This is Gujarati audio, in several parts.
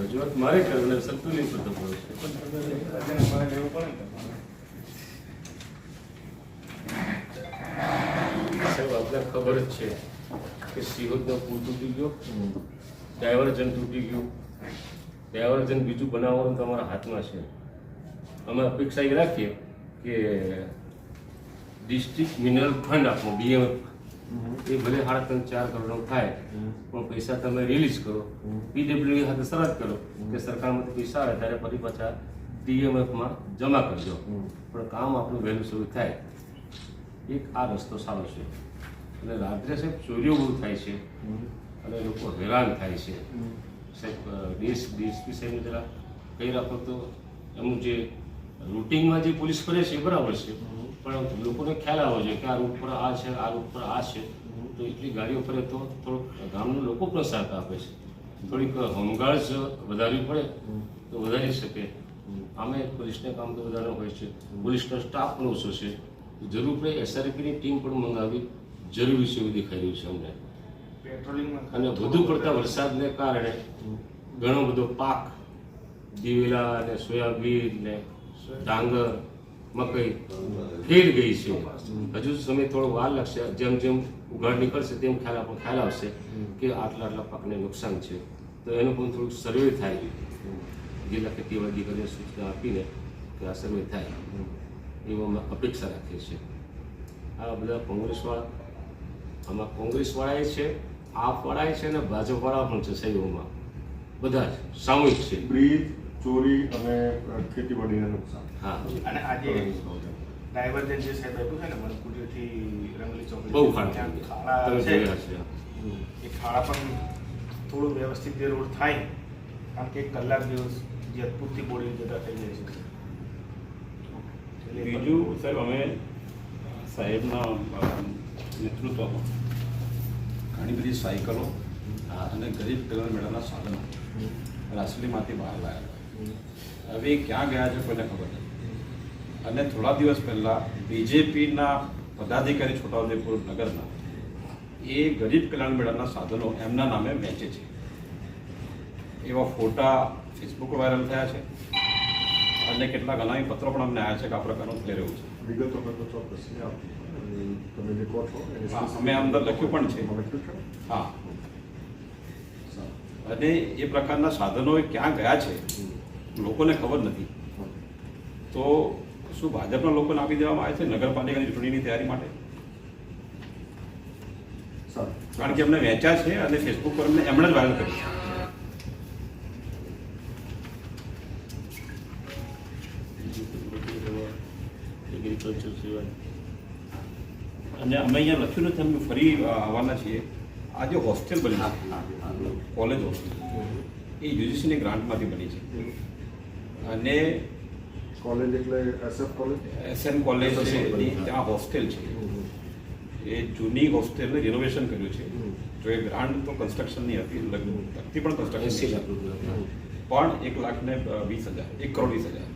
રજૂઆત મારે કરતો પડે સાહેબ, આપને ખબર જ છે કે સિહોદનો પુલ તૂટી ગયો ડાયવર્જન તૂટી ગયું. ડાયવર્જન બીજું બનાવવાનું તમારા હાથમાં છે. અમે અપેક્ષા એ રાખીએ કે ડિસ્ટ્રિક્ટ મિનરલ ફંડ આપણું ડીએમએફ એ ભલે સાડા ત્રણ, ચાર કરોડ થાય, પણ પૈસા તમે રિલીઝ કરો. પીડબ્લ્યુ સાથે શરત કરો કે સરકારમાંથી પૈસા આવે ત્યારે ફરી પાછા ડીએમએફમાં જમા કરજો. પણ કામ આપણું વહેલું શરૂ થાય. એક આ રસ્તો સારો છે. અને રાત્રે સાહેબ ચોરીઓ બહુ થાય છે. અને લોકો હેરાન થાય છે. સાહેબ ડીએસ ડીએસપી સાહેબ જરા કહી રાખો તો એમનું જે રૂટિંગમાં જે પોલીસ કરે છે એ બરાબર છે. પણ લોકોને ખ્યાલ આવે છે કે આ રૂટ પર આ છે આ રૂટ પર આ છે. તો એટલી ગાડીઓ ફરે તો થોડોક ગામના લોકો પણ સાથ આપે છે. થોડીક હોમગાર્ડ વધારવી પડે તો વધારી શકે. આમે પોલીસને કામ તો વધારે હોય છે. પોલીસનો સ્ટાફ પણ ઓછો છે. જરૂર પડે એસઆરપીની ટીમ પણ મંગાવી જરૂરી છે એવું દેખાઈ રહ્યું છે અમને. અને વધુ પડતા વરસાદને કારણે ઘણો બધો પાક દિવેલા અને સોયાબીન ને ડાંગર, મકઈ ફેર ગઈ છે. હજુ સમય થોડો વાર લાગશે. જેમ જેમ ઉઘાડ નીકળશે તેમ ખ્યાલ આપણને ખ્યાલ આવશે કે આટલા આટલા પાકને નુકસાન છે. તો એનું પણ થોડુંક સર્વે થાય. જિલ્લા ખેતીવાડી અધિકારીને સૂચના આપીને કે આ સર્વે થાય. એવો અમે અપેક્ષા રાખીએ છીએ. આ બધા કોંગ્રેસવાળા, આમાં કોંગ્રેસવાળાએ છે, આપવાળાએ છે અને ભાજપવાળા પણ છે સહયોગમાં. બધા જ સામૂહિક છે. ચોરી અને ખેતીવાડીને નુકસાન. હા. અને આજે ડાયવર્જન જે સાહેબ આપ્યું છે ને મનકુટીથી રંગલી ચોકડી બહુ ખાડા. છે. એ ખાડા પણ થોડું વ્યવસ્થિત જે રોડ થાય કારણ કે કલાક દિવસ જેતપુરથી બોડી જતા થઈ જાય છે. એટલે બીજું સાહેબ અમે સાહેબના નેતૃત્વમાં ઘણી બધી સાયકલો અને ગરીબ કલ્યાણ મેળાના સાધનો રાસલીમાંથી બહાર લાવ્યા હવે ક્યાં ગયા છે કોઈને ખબર નથી. અને થોડા દિવસ પહેલાં બીજેપીના પદાધિકારી છોટાઉદેપુર નગરના એ ગરીબ કલ્યાણ મેળાના સાધનો એમના નામે વેચે છે. એવા ફોટા ફેસબુક વાયરલ થયા છે. અને કેટલાક અનામી પત્રો પણ અમને આવ્યા છે કે આ પ્રકારનું થઈ રહ્યું છે. વિગતો અમે અંદર લખ્યું પણ છે. હા. અને એ પ્રકારના સાધનો એ ક્યાં ગયા છે? લોકોને ખબર નથી. તો શું ભાજપના લોકોને આપી દેવામાં આવે છે? નગરપાલિકાની ચૂંટણીની તૈયારી માટે? સારું. કારણ કે એમને વેચ્યા છે અને ફેસબુક પર એમને એમણે જ વાયરલ કર્યું છે. એગ્રીકલ્ચર સિવાય. અને અમે અહીંયા લખ્યું નથી અમે ફરી આવવાના છીએ. આ જે હોસ્ટેલ બની છે કોલેજ હોસ્ટેલ એ યુજીસીની ગ્રાન્ટમાંથી બની છે. અને કોલેજ એટલે એસએફ કોલેજ? એસએન કોલેજ છે એની ત્યાં હોસ્ટેલ છે. એ જૂની હોસ્ટેલને રિનોવેશન કર્યું છે. જો એ ગ્રાન્ડ તો કન્સ્ટ્રક્શનની હતી લગભગ લગતી પણ કન્સ્ટ્રક્શન લાખ પણ એક લાખ ને વીસ હજાર એક કરોડ વીસ હજાર.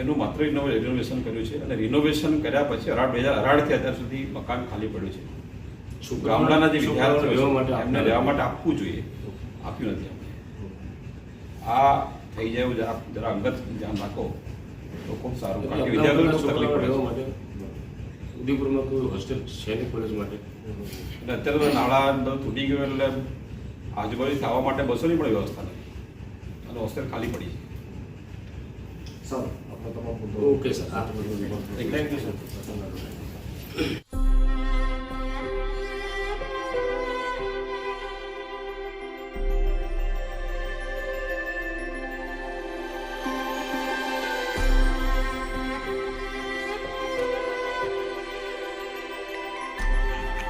એનું માત્ર રિનોવેશન કર્યું છે અને રિનોવેશન કર્યા પછી અઢાર બે હજાર અઢારથી અત્યાર સુધી મકાન ખાલી પડ્યું છે. શું ગામડાના જે વિદ્યાર્થીઓ રહેવા માટે એમને રહેવા માટે આપવું જોઈએ. આપ્યું નથી આપણે આ થઈ જાય જરા જરા અંગત ધ્યાન રાખો તો ખૂબ સારું. કારણ કે વિદ્યાર્થીઓને ખૂબ તકલીફ પડે છે. ઉદયપુરમાં કોઈ હોસ્ટેલ છે નહીં કોલેજ માટે? એટલે અત્યારે તો નાળા અંદર તૂટી ગયો એટલે આજુબાજુ ખાવા માટે બસોની પણ વ્યવસ્થા નથી. અને હોસ્ટેલ ખાલી પડી છે. સર આપણો તમારો okay sir. Thank you sir